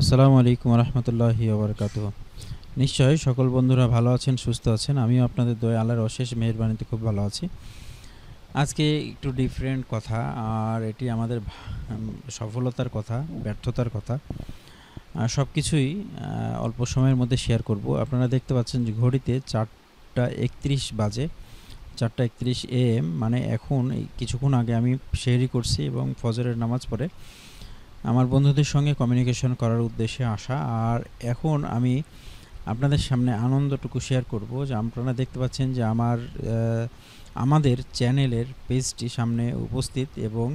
আসসালামু আলাইকুম রহমতুল্লাহি ওবরকাত নিশ্চয়ই সকল বন্ধুরা ভালো আছেন, সুস্থ আছেন। আমিও আপনাদের দয়া আল্লাহর অশেষ মেহরবানিতে খুব ভালো আছি। আজকে একটু ডিফারেন্ট কথা, আর এটি আমাদের সফলতার কথা, ব্যর্থতার কথা। সব কিছুই অল্প সময়ের মধ্যে শেয়ার করব। আপনারা দেখতে পাচ্ছেন যে ঘড়িতে চারটা একত্রিশ বাজে। চারটা একত্রিশ এ এম মানে এখন কিছুক্ষণ আগে আমি শেয়ারি করছি এবং ফজরের নামাজ পড়ে আমার বন্ধুদের সঙ্গে কমিউনিকেশন করার উদ্দেশ্যে আসা। আর এখন আমি আপনাদের সামনে আনন্দটুকু শেয়ার করব যে আপনারা দেখতে পাচ্ছেন যে আমার আমাদের চ্যানেলের পেজটি সামনে উপস্থিত এবং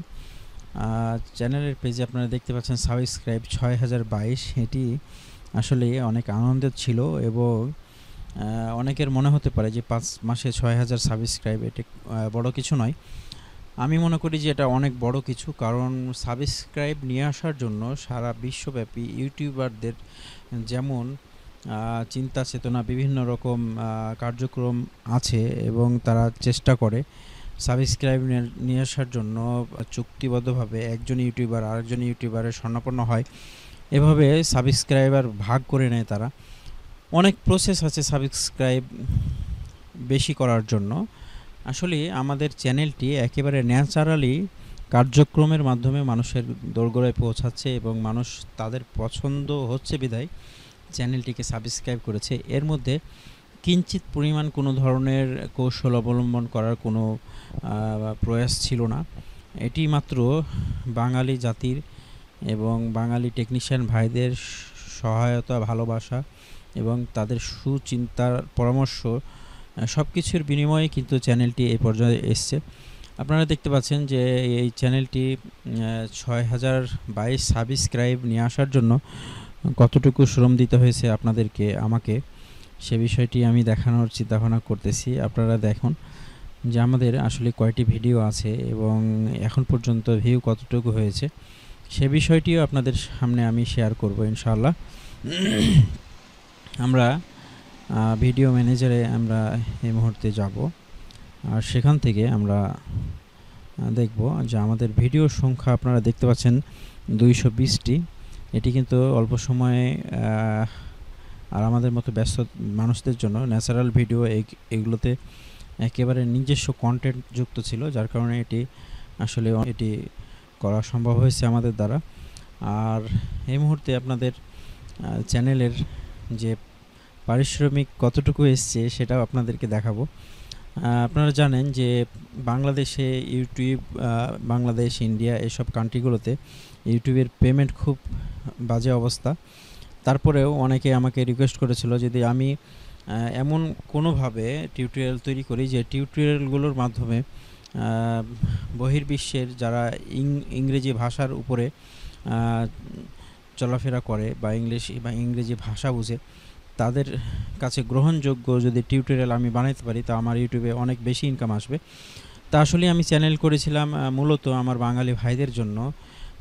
চ্যানেলের পেজে আপনারা দেখতে পাচ্ছেন সাবস্ক্রাইব ছয় হাজার বাইশ। এটি আসলে অনেক আনন্দের ছিল এবং অনেকের মনে হতে পারে যে পাঁচ মাসে ছয় হাজার সাবস্ক্রাইব এটি বড় কিছু নয়। আমি মনে করি যে এটা অনেক বড় কিছু, কারণ সাবস্ক্রাইব নিয়ে আসার জন্য সারা বিশ্বব্যাপী ইউটিউবারদের যেমন চিন্তা চেতনা বিভিন্ন রকম কার্যক্রম আছে এবং তারা চেষ্টা করে সাবস্ক্রাইব নিয়ে আসার জন্য চুক্তিবদ্ধভাবে একজন ইউটিউবার আরেকজন ইউটিউবারের স্বর্ণাপন্ন হয়। এভাবে সাবস্ক্রাইবার ভাগ করে নেয় তারা। অনেক প্রসেস আছে সাবস্ক্রাইব বেশি করার জন্য। আসলে আমাদের চ্যানেলটি একেবারে ন্যাচারালি কার্যক্রমের মাধ্যমে মানুষের দোরগোড়ায় পৌঁছাচ্ছে এবং মানুষ তাদের পছন্দ হচ্ছে বিধায় চ্যানেলটিকে সাবস্ক্রাইব করেছে। এর মধ্যে কিঞ্চিত পরিমাণ কোনো ধরনের কৌশল অবলম্বন করার কোনো প্রয়াস ছিল না। এটি মাত্র বাঙালি জাতির এবং বাঙালি টেকনিশিয়ান ভাইদের সহায়তা, ভালোবাসা এবং তাদের সুচিন্তার পরামর্শ সব কিছুর বিনিময়ে কিন্তু চ্যানেলটি এই পর্যায়ে এসছে। আপনারা দেখতে পাচ্ছেন যে এই চ্যানেলটি ছয় হাজার বাইশ সাবস্ক্রাইব নিয়ে আসার জন্য কতটুকু শ্রম দিতে হয়েছে আপনাদেরকে, আমাকে সে বিষয়টি আমি দেখানোর চিন্তাভাবনা করতেছি। আপনারা দেখুন যে আমাদের আসলে কয়টি ভিডিও আছে এবং এখন পর্যন্ত ভিউ কতটুকু হয়েছে, সে বিষয়টিও আপনাদের সামনে আমি শেয়ার করব ইনশাআল্লাহ। আমরা ভিডিও ম্যানেজারে আমরা এই মুহূর্তে যাব। আর সেখান থেকে আমরা দেখব যে আমাদের ভিডিওর সংখ্যা আপনারা দেখতে পাচ্ছেন দুইশো বিশটি। এটি কিন্তু অল্প সময়ে আর আমাদের মতো ব্যস্ত মানুষদের জন্য ন্যাচারাল ভিডিও এগুলোতে একেবারে নিজস্ব কন্টেন্ট যুক্ত ছিল, যার কারণে এটি আসলে এটি করা সম্ভব হয়েছে আমাদের দ্বারা। আর এই মুহূর্তে আপনাদের চ্যানেলের যে পারিশ্রমিক কতটুকু এসছে সেটাও আপনাদেরকে দেখাবো। আপনারা জানেন যে বাংলাদেশে ইউটিউব বাংলাদেশ, ইন্ডিয়া এসব কান্ট্রিগুলোতে ইউটিউবের পেমেন্ট খুব বাজে অবস্থা। তারপরেও অনেকে আমাকে রিকোয়েস্ট করেছিল যদি আমি এমন কোনোভাবে টিউটোরিয়াল তৈরি করি যে টিউটোরিয়ালগুলোর মাধ্যমে বহির্বিশ্বের যারা ইং- ইংরেজি ভাষার উপরে চলাফেরা করে বা ইংলিশ বা ইংরেজি ভাষা বুঝে তাদের কাছে গ্রহণযোগ্য যদি টিউটোরিয়াল আমি বানাইতে পারি, তা আমার ইউটিউবে অনেক বেশি ইনকাম আসবে। তা আসলে আমি চ্যানেল করেছিলাম মূলত আমার বাঙালি ভাইদের জন্য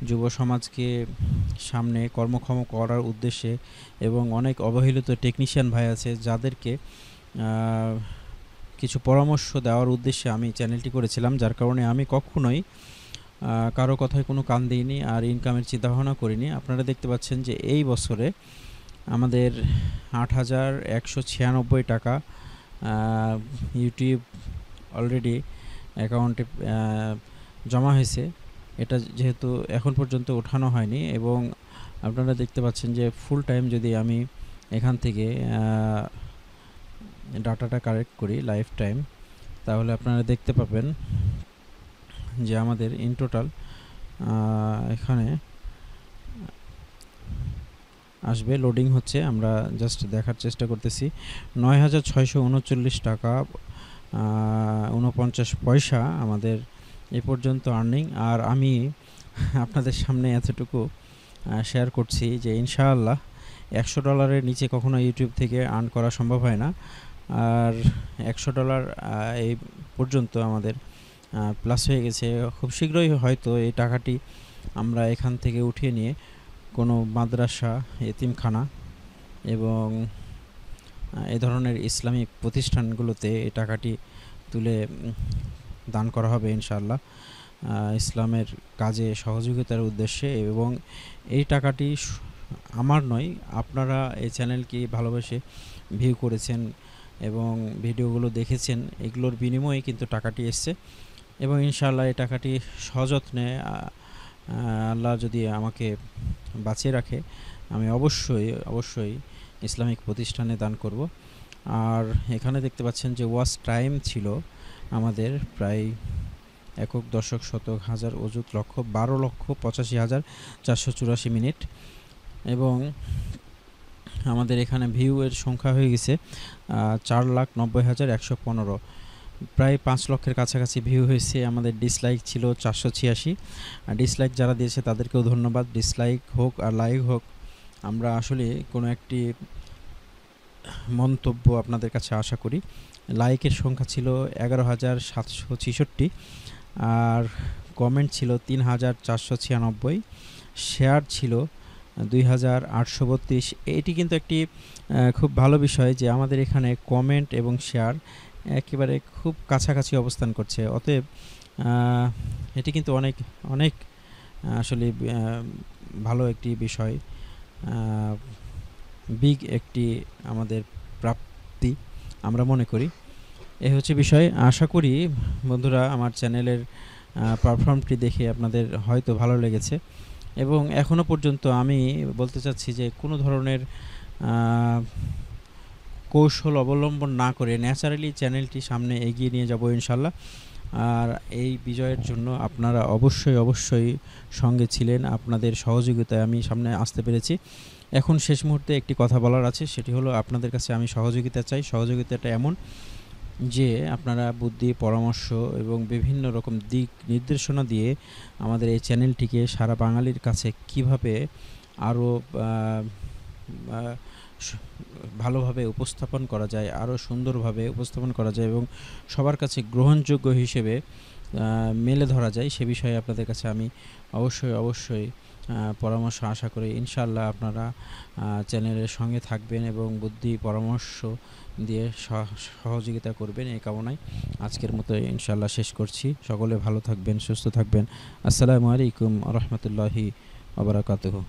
যুব সমাজকে সামনে কর্মক্ষম করার উদ্দেশ্যে এবং অনেক অবহেলিত টেকনিশিয়ান ভাই আছে যাদেরকে কিছু পরামর্শ দেওয়ার উদ্দেশ্যে আমি চ্যানেলটি করেছিলাম, যার কারণে আমি কখনোই কারও কথায় কোনো কান দিইনি আর ইনকামের চিন্তাভাবনা করিনি। আপনারা দেখতে পাচ্ছেন যে এই বছরে আমাদের আট হাজার একশো ছিয়ানব্বই টাকা ইউটিউব অলরেডি অ্যাকাউন্টে জমা হয়েছে। এটা যেহেতু এখন পর্যন্ত ওঠানো হয়নি এবং আপনারা দেখতে পাচ্ছেন যে ফুল টাইম যদি আমি এখান থেকে ডাটাটা কালেক্ট করি লাইফ টাইম তাহলে আপনারা দেখতে পাবেন যে আমাদের ইন টোটাল এখানে আসবে। লোডিং হচ্ছে, আমরা জাস্ট দেখার চেষ্টা করতেছি। নয় হাজার ছয়শো উনচল্লিশ টাকা উনপঞ্চাশ পয়সা আমাদের এ পর্যন্ত আর্নিং আর আমি আপনাদের সামনে এতটুকু শেয়ার করছি যে ইনশাআল্লাহ একশো ডলারের নিচে কখনো ইউটিউব থেকে আর্ন করা সম্ভব হয় না। আর একশো ডলার এই পর্যন্ত আমাদের প্লাস হয়ে গেছে। খুব শীঘ্রই হয়তো এই টাকাটি আমরা এখান থেকে উঠিয়ে নিয়ে কোনো মাদ্রাসা এতিমখানা এবং এ ধরনের ইসলামিক প্রতিষ্ঠানগুলোতে এই টাকাটি তুলে দান করা হবে ইনশাআল্লাহ। আহ, ইসলামের কাজে সহযোগিতার উদ্দেশ্যে এবং এই টাকাটি আমার নয় আপনারা এই চ্যানেলকে ভালোবেসে ভিউ করেছেন এবং ভিডিওগুলো দেখেছেন এগুলোর বিনিময়ে কিন্তু টাকাটি এসছে এবং ইনশাআল্লাহ এই টাকাটি সযত্নে আল্লাহ যদি আমাকে বাঁচিয়ে রাখে, আমি অবশ্যই অবশ্যই ইসলামিক প্রতিষ্ঠানে দান করব। আর এখানে দেখতে পাচ্ছেন যে ওয়াচ টাইম ছিল আমাদের প্রায় একক, দশক, শতক, হাজার, অযুত লক্ষ, বারো লক্ষ, পঁচাশি হাজার, চারশো চুরাশি মিনিট। এবং আমাদের এখানে ভিউ এর সংখ্যা হয়ে গেছে চার লাখ নব্বই হাজার একশো পনেরো। প্রায় পাঁচ লক্ষের কাছাকাছি ভিউ হয়েছে, আমাদের ডিসলাইক ছিল চারশো ছিয়াশি। ডিসলাইক যারা দিয়েছে তাদেরকেও ধন্যবাদ ডিসলাইক হোক আর লাইক হোক, আমরা আসলে কোনো একটি মন্তব্য আপনাদের কাছে আশা করি। লাইকের সংখ্যা ছিল এগারো হাজার সাতশো ছেষট্টি, আর কমেন্ট ছিল তিন হাজার চারশো ছিয়ানব্বই শেয়ার ছিল দুই হাজার আটশো বত্রিশ। এটি কিন্তু একটি খুব ভালো বিষয় যে আমাদের এখানে কমেন্ট এবং শেয়ার একেবারে খুব কাছাকাছি অবস্থান করছে। অতএব এটি কিন্তু অনেক অনেক আসলে ভালো একটি বিষয়। বিগ একটি আমাদের প্রাপ্তি, আমরা মনে করি। এ হচ্ছে বিষয়। আশা করি, বন্ধুরা, আমার চ্যানেলের পারফর্মটি দেখে আপনাদের হয়তো ভালো লেগেছে। এবং এখনও পর্যন্ত আমি বলতে চাচ্ছি যে, কোনো ধরনের কৌশল অবলম্বন না করে ন্যাচারালি চ্যানেলটি সামনে এগিয়ে নিয়ে যাব ইনশাল্লাহ। আর এই বিজয়ের জন্য আপনারা অবশ্যই অবশ্যই সঙ্গে ছিলেন। আপনাদের সহযোগিতায় আমি সামনে আসতে পেরেছি। এখন শেষ মুহূর্তে একটি কথা বলার আছে, সেটি হলো আপনাদের কাছে আমি সহযোগিতা চাই। সহযোগিতাটা এমন যে আপনারা বুদ্ধি, পরামর্শ এবং বিভিন্ন রকম দিক নির্দেশনা দিয়ে আমাদের এই চ্যানেলটিকে সারা বাঙালির কাছে কীভাবে আরও ভালোভাবে উপস্থাপন করা যায়, আরও সুন্দরভাবে উপস্থাপন করা যায় এবং সবার কাছে গ্রহণযোগ্য হিসেবে মেলে ধরা যায়। সে বিষয়ে আপনাদের কাছে আমি অবশ্যই অবশ্যই পরামর্শ আশা করি। ইনশাল্লাহ আপনারা চ্যানেলের সঙ্গে থাকবেন এবং বুদ্ধি, পরামর্শ দিয়ে সহ- সহযোগিতা করবেন এই কামনায়। আজকের মতো ইনশাল্লাহ শেষ করছি। সকলে ভালো থাকবেন, সুস্থ থাকবেন। আসসালামু আলাইকুম রহমতুল্লাহি আবরাকাতুহ